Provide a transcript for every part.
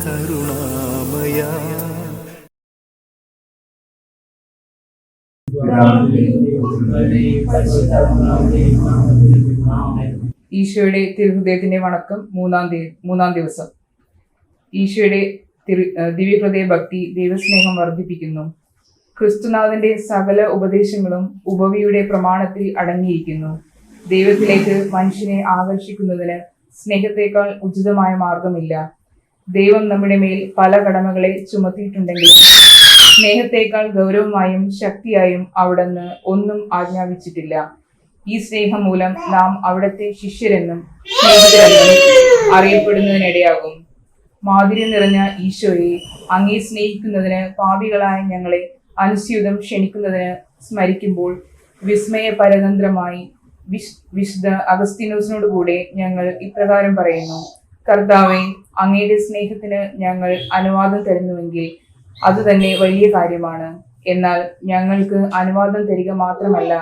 കരുണാമയ. ഈശോയുടെ തിരുഹൃദയത്തിന്റെ വണക്കം മൂന്നാം മൂന്നാം ദിവസം. ഈശോയുടെ ദിവ്യഹൃദയ ഭക്തി ദൈവസ്നേഹം വർദ്ധിപ്പിക്കുന്നു. ക്രിസ്തുനാഥന്റെ സകല ഉപദേശങ്ങളും ഉപവിയുടെ പ്രമാണത്തിൽ അടങ്ങിയിരിക്കുന്നു. ദൈവത്തിലേക്ക് മനുഷ്യനെ ആകർഷിക്കുന്നതിന് സ്നേഹത്തെക്കാൾ ഉചിതമായ മാർഗമില്ല. ദൈവം നമ്മുടെ മേൽ പല കടമകളെ ചുമത്തിയിട്ടുണ്ടെങ്കിൽ സ്നേഹത്തെക്കാൾ ഗൗരവമായും ശക്തിയായും അവിടുന്ന് ഒന്നും ആജ്ഞാപിച്ചിട്ടില്ല. ഈ സ്നേഹം മൂലം നാം അവിടത്തെ ശിഷ്യരെന്നും സ്നേഹിതരെന്നും അറിയപ്പെടുന്നതിനിടയാകും. മാധുര്യം നിറഞ്ഞ ഈശോയെ അങ്ങേ സ്നേഹിക്കുന്നതിന് പാപികളായ ഞങ്ങളെ അനുസ്യൂതം ക്ഷണിക്കുന്നതിന് സ്മരിക്കുമ്പോൾ വിസ്മയ പരതന്ത്രമായി വിശ് വിശുദ്ധ അഗസ്തീനോസിനോട് കൂടെ ഞങ്ങൾ ഇപ്രകാരം പറയുന്നു. കർത്താവെ അങ്ങയുടെ സ്നേഹത്തിന് ഞങ്ങൾ അനുവാദം തരുന്നുവെങ്കിൽ അത് തന്നെ വലിയ കാര്യമാണ്. എന്നാൽ ഞങ്ങൾക്ക് അനുവാദം തരിക മാത്രമല്ല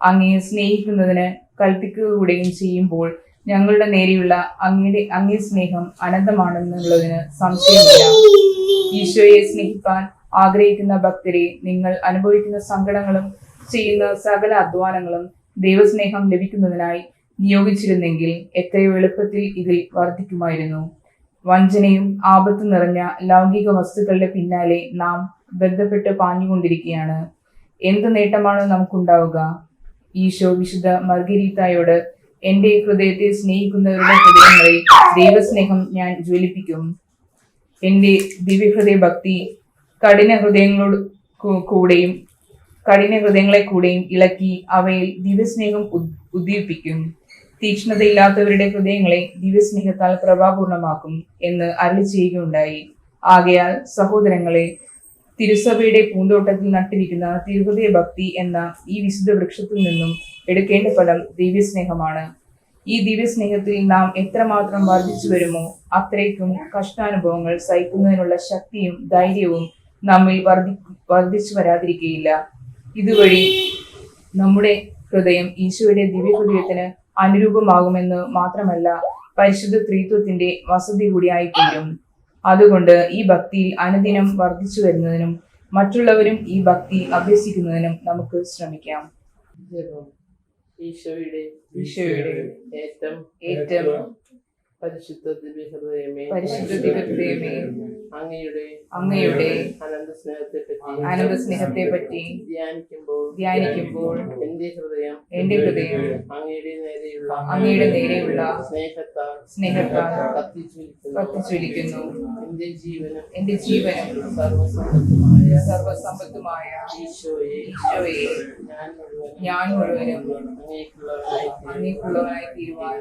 അങ്ങയെ സ്നേഹിക്കുന്നതിന് കൽപ്പിക്കുക കൂടെയും ചെയ്യുമ്പോൾ ഞങ്ങളുടെ നേരെയുള്ള അങ്ങയുടെ അങ്ങേ സ്നേഹം അനന്തമാണെന്നുള്ളതിന് സംശയമില്ല. ഈശോയെ സ്നേഹിക്കാൻ ആഗ്രഹിക്കുന്ന ഭക്തരെ നിങ്ങൾ അനുഭവിക്കുന്ന സങ്കടങ്ങളും ചെയ്യുന്ന സകല അധ്വാനങ്ങളും ദൈവസ്നേഹം ലഭിക്കുന്നതിനായി നിയോഗിച്ചിരുന്നെങ്കിൽ എത്രയോ എളുപ്പത്തിൽ ഇതിൽ വർദ്ധിക്കുമായിരുന്നു. വഞ്ചനയും ആപത്ത് നിറഞ്ഞ ലൗകിക വസ്തുക്കളുടെ പിന്നാലെ നാം ബന്ധപ്പെട്ട് പാഞ്ഞുകൊണ്ടിരിക്കുകയാണ്. എന്ത് നേട്ടമാണ് നമുക്കുണ്ടാവുക? ഈശോ വിശുദ്ധ മർഗരീത്തായോട് എന്റെ ഹൃദയത്തെ സ്നേഹിക്കുന്നവരുടെ ഹൃദയങ്ങളെ ദൈവസ്നേഹം ഞാൻ ജ്വലിപ്പിക്കും. എന്റെ ദിവ്യഹൃദയ ഭക്തി കഠിന ഹൃദയങ്ങളോട് കൂടെയും കഠിന ഹൃദയങ്ങളെ കൂടെയും ഇളക്കി അവയിൽ ദിവ്യസ്നേഹം ഉദ്- ഉദ്ദീപിക്കും. തീക്ഷ്ണതയില്ലാത്തവരുടെ ഹൃദയങ്ങളെ ദിവ്യസ്നേഹത്താൽ പ്രഭാപൂർണമാക്കും എന്ന് അരളി ചെയ്യുകയുണ്ടായി. ആകയാൽ സഹോദരങ്ങളെ തിരുസഭയുടെ പൂന്തോട്ടത്തിൽ നട്ടിരിക്കുന്ന തിരുഹൃദയ ഭക്തി എന്ന ഈ വിശുദ്ധ വൃക്ഷത്തിൽ നിന്നും എടുക്കേണ്ട ഫലം ദിവ്യസ്നേഹമാണ്. ഈ ദിവ്യസ്നേഹത്തിൽ നാം എത്രമാത്രം വർദ്ധിച്ചു വരുമോ അത്രയ്ക്കും കഷ്ടാനുഭവങ്ങൾ സഹിക്കുന്നതിനുള്ള ശക്തിയും ധൈര്യവും നമ്മിൽ വർദ്ധി വർദ്ധിച്ചു വരാതിരിക്കുകയില്ല. ഇതുവഴി നമ്മുടെ ഹൃദയം ഈശോയുടെ ദിവ്യഹൃദയത്തിന് അനുരൂപമാകുമെന്ന് മാത്രമല്ല പരിശുദ്ധ ത്രിത്വത്തിന്റെ വസതി കൂടിയായി തീരും. അതുകൊണ്ട് ഈ ഭക്തിയിൽ അനുദിനം വർദ്ധിച്ചു വരുന്നതിനും മറ്റുള്ളവരും ഈ ഭക്തി അഭ്യസിക്കുന്നതിനും നമുക്ക് ശ്രമിക്കാം. ഈശോയുടെ ഈശോയുടെ ഏറ്റവും ഏറ്റവും പരിശുദ്ധ ദിവ്യഹൃദയമേ പരിശുദ്ധ ദിവ്യഹൃദയമേ, അങ്ങയുടെ അങ്ങയുടെ അനന്ത സ്നേഹത്തെ പറ്റി അനന്ത സ്നേഹത്തെ പറ്റി ധ്യാനിക്കുമ്പോൾ ധ്യാനിക്കുമ്പോൾ എന്റെ ഹൃദയം എന്റെ ഹൃദയം അങ്ങയുടെ നേരെയുള്ള അങ്ങയുടെ നേരെയുള്ള സ്നേഹത്താൽ സ്നേഹത്താൽ കത്തിച്ചൊലിക്കുന്നു എന്റെ ജീവനും എന്റെ ജീവനും സർവസമ്പത്തുമായ സർവസമ്പത്തുമായ ഈശോയെ ഈശോയെ ഞാൻ മുഴുവൻ ഞാൻ മുഴുവനും അങ്ങേക്കുള്ളവനായി അങ്ങേക്കുള്ളവനായി തീരുവാൻ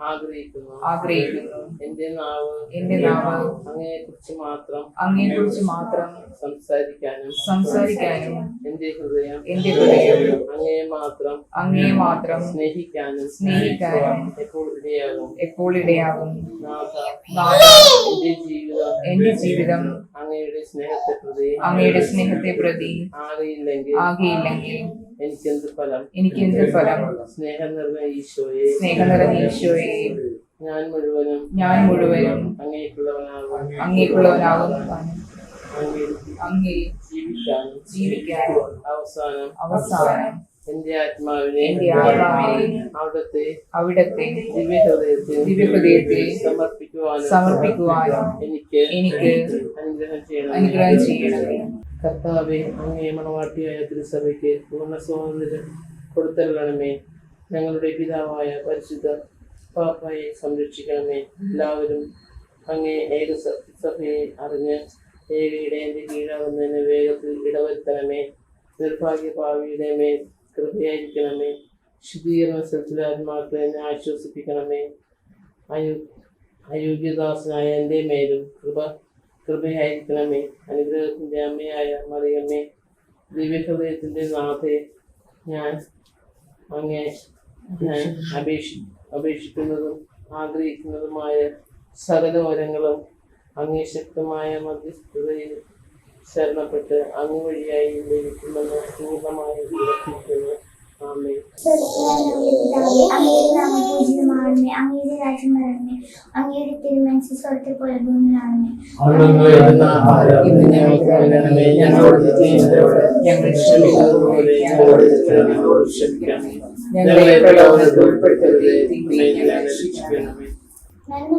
ആഗ്രഹിക്കുന്നു. ആഗ്രഹിക്കുന്നു. എന്റെ നാവ് എന്റെ നാവ് അങ്ങയെ കുറിച്ച് മാത്രം അങ്ങയെക്കുറിച്ച് മാത്രം സംസാരിക്കാനും സംസാരിക്കാനും എന്റെ ഹൃദയം എന്റെ ഹൃദയം അങ്ങയെ മാത്രം അങ്ങയെ മാത്രം സ്നേഹിക്കാനും സ്നേഹിക്കാനും എപ്പോൾ ഇടയാകും? എപ്പോൾ ഇടയാകും? എന്റെ ജീവിതം എന്റെ ജീവിതം അങ്ങയുടെ സ്നേഹത്തെ പ്രതി അങ്ങയുടെ സ്നേഹത്തെ പ്രതി ആകെയില്ലെങ്കിൽ ആകെയില്ലെങ്കിൽ എനിക്കെന്ത് ഫലം? എനിക്ക് എന്ത് ഫലം? സ്നേഹം നിറഞ്ഞ ഈശോയെ. സ്നേഹം നിറഞ്ഞ ഈശോയെ. ഞാൻ മുഴുവനും ഞാൻ മുഴുവനും അങ്ങേക്കുള്ളവനാകും അങ്ങേക്കുള്ളവനാകും അങ്ങേ ജീവിക്കാനും ജീവിക്കാനും അവസാനം അവസാനം എന്റെ ആത്മാവിനെ എന്റെ ആത്മാവിനെ അവിടത്തെ അവിടത്തെ ദിവ്യഹൃദയത്തിൽ ദിവ്യഹൃദയത്തിൽ സമർപ്പിക്കുവാനും സമർപ്പിക്കുവാനും എനിക്ക് എനിക്ക് അനുഗ്രഹം ചെയ്യണം. അനുഗ്രഹം ചെയ്യണമേ കർത്താവെ അങ്ങേ മണവാട്ടിയായ തിരുസഭയ്ക്ക് പൂർണ സ്വാതന്ത്ര്യം കൊടുത്തരണമേ. ഞങ്ങളുടെ പിതാവായ പരിശുദ്ധ പാപ്പയെ സംരക്ഷിക്കണമേ. എല്ലാവരും അങ്ങേ ഏക സഭയെ അറിഞ്ഞ് ഏകയുടെ എന്റെ കീഴാകുന്നതിന് വേഗത്തിൽ ഇടവരുത്തണമേ. നിർഭാഗ്യ ഭാവിയുടെ മേൽ കൃപയായിരിക്കണമേ. ശുദ്ധീകരണ സ്ഥലത്തിലെ എന്നെ ആശ്വസിപ്പിക്കണമേ. അയോ അയോഗ്യദാസനായ എന്റെ മേലും കൃപ കൃപയായിരിക്കണമേ. അനുഗ്രഹത്തിന്റെ അമ്മയായ മറിയമ്മേ ദിവ്യഹൃദയത്തിന്റെ നാഥെ ഞാൻ അങ്ങേ അപേക്ഷി അപേക്ഷിക്കുന്നതും ആഗ്രഹിക്കുന്നതുമായ സകല വരങ്ങളും അങ്ങേ ശക്തമായ മധ്യസ്ഥതയിൽ ശരണപ്പെട്ട് അങ്ങ് വഴിയായി ലഭിക്കുമെന്ന് പൂർണമായി ഉറപ്പിക്കുന്നു ആമേ പിതാവേ, അങ്ങയുടെ രാജ്യം വരണമേ അങ്ങയുടെ തിരുമനസ് സ്വർഗത്തെ പോലെ ഭൂമിയിലാണമേ നന്ദി നന്ദി മറിയ ഞങ്ങളെ പ്രലോഭനത്തിൽ ഉൾപ്പെടുത്തരുതേ. നന്മ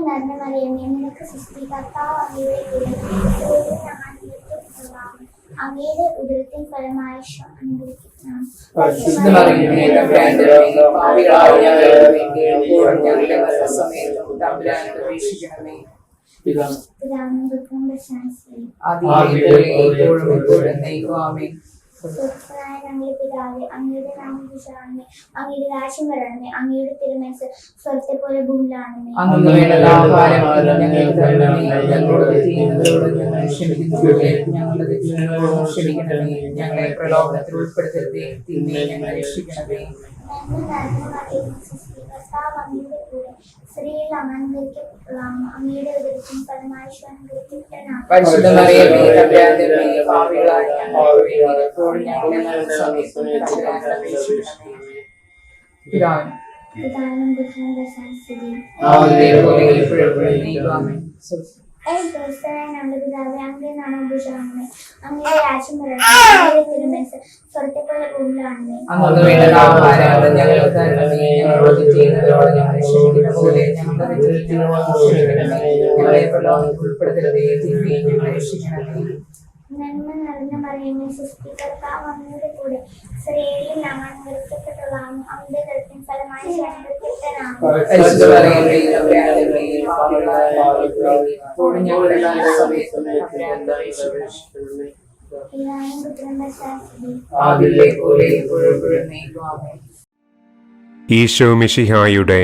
നിനക്ക് സൃഷ്ടി കർത്താവ് അങ്ങയുടെ കൂടെ അങ്ങയുടെ ഉദരത്തിൻ ഫലമായ എപ്പോഴും പിതാവിനും ദുഃഖം പ്രശംസയും ആദിയിലെ ഇപ്പോഴും എപ്പോഴും നയിക്കുവാമേ ഞങ്ങളുടെ പിതാവേ അങ്ങയുടെ നാമം വിശാണമേ അങ്ങയുടെ രാജ്യം വരണമേ അങ്ങയുടെ തിരുമനസ് സ്വർത്തെ പോലെ തരണമേ ഞങ്ങളോട് ഞങ്ങളെ പ്രലോഭനത്തിൽ ഉൾപ്പെടുത്തരുതേ. തിന്മയെ ഞങ്ങളെ രക്ഷിക്കണമേ. നിറഞ്ഞ മറിയമേ തമ്പുരാന്റെ ഞങ്ങൾക്ക് വേണ്ടി എപ്പോഴും ഞങ്ങളുടെ ആദിയിലെ പോലെ പിതാവേ നാമം രാജ്യം തിരുമനസ് ഞങ്ങളോട് ഞങ്ങൾ ക്ഷമിക്കുന്ന പോലെ ഞങ്ങളുടെ തെറ്റുകളോട് ക്ഷമിക്കണമേ ഞങ്ങളെ പ്രലോഭനത്തിൽ ഉൾപ്പെടുത്തരുതേ ഞങ്ങളെ രക്ഷിക്കണമേ. നന്മ നിറഞ്ഞ മറിയമേ സൃഷ്ടികർത്താവ് അങ്ങയുടെ കൂടെ സ്ത്രീകളിൽ നാം നിർത്തപ്പെട്ടതാണ് അങ്ങയുടെ ദൃത്തിൻ ഫലമായി ഈശോ മിഷിഹായുടെ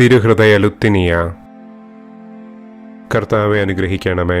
തിരുഹൃദയ ലുത്തിനിയ. കർത്താവെ അനുഗ്രഹിക്കണമേ.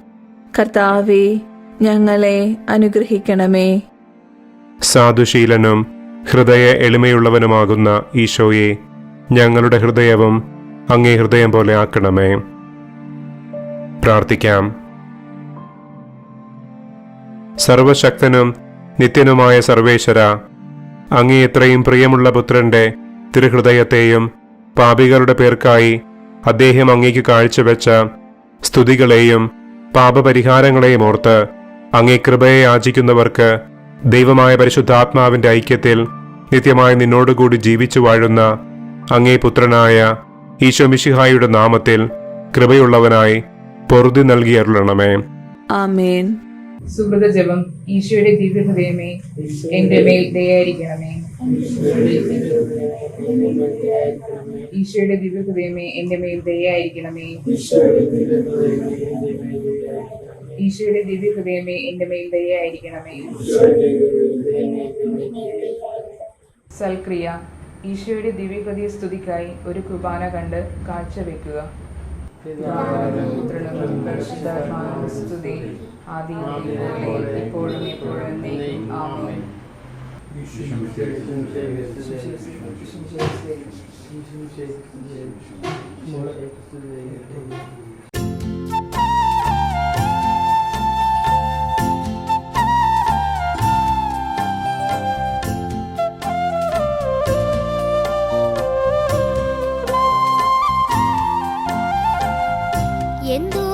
കർത്താവെ ഞങ്ങളെ അനുഗ്രഹിക്കണമേ. സാധുശീലനും ഹൃദയ എളിമയുള്ളവനുമാകുന്ന ഈശോയെ ഞങ്ങളുടെ ഹൃദയവും അങ്ങേ ഹൃദയം പോലെ ആക്കണമേ. പ്രാർത്ഥിക്കാം. സർവശക്തനും നിത്യനുമായ സർവേശ്വര അങ്ങേ ഇത്രയും പ്രിയമുള്ള പുത്രന്റെ തിരുഹൃദയത്തെയും പാപികളുടെ പേർക്കായി അദ്ദേഹം അങ്ങേക്ക് കാഴ്ചവെച്ച സ്തുതികളെയും പാപപരിഹാരങ്ങളെയും ഓർത്ത് അങ്ങേ കൃപയെ യാചിക്കുന്നവർക്ക് ദൈവമായ പരിശുദ്ധാത്മാവിന്റെ ഐക്യത്തിൽ നിത്യമായി നിന്നോടുകൂടി ജീവിച്ചു വാഴുന്ന അങ്ങേ പുത്രനായ ഈശോ മിശിഹായുടെ നാമത്തിൽ കൃപയുള്ളവനായി പൊറുതി നൽകിയരുളണമേ ആമേൻ. സുഹൃത ജപം ഈശോയുടെ ദിവ്യഹൃദയമേ എന്റെ മേൽ ദയായിരിക്കണമേ. ഈശോയുടെ ദിവ്യഹൃദയമേ എന്റെ മേൽ ദയായിരിക്കണമേ. ഈശോയുടെ ദിവ്യഹൃദയമേ എന്റെ മേൽ ദയായിരിക്കണമേ സൽക്രിയ ഈശോയുടെ ദിവ്യഹൃദയ സ്തുതിക്കായി ഒരു കുർബാന കണ്ട് കാഴ്ചവെക്കുക. സ്തുതി. ആദിയിലെ പോലെ ഇപ്പോഴും എപ്പോഴും ആമേൻ. എന്തോ നീ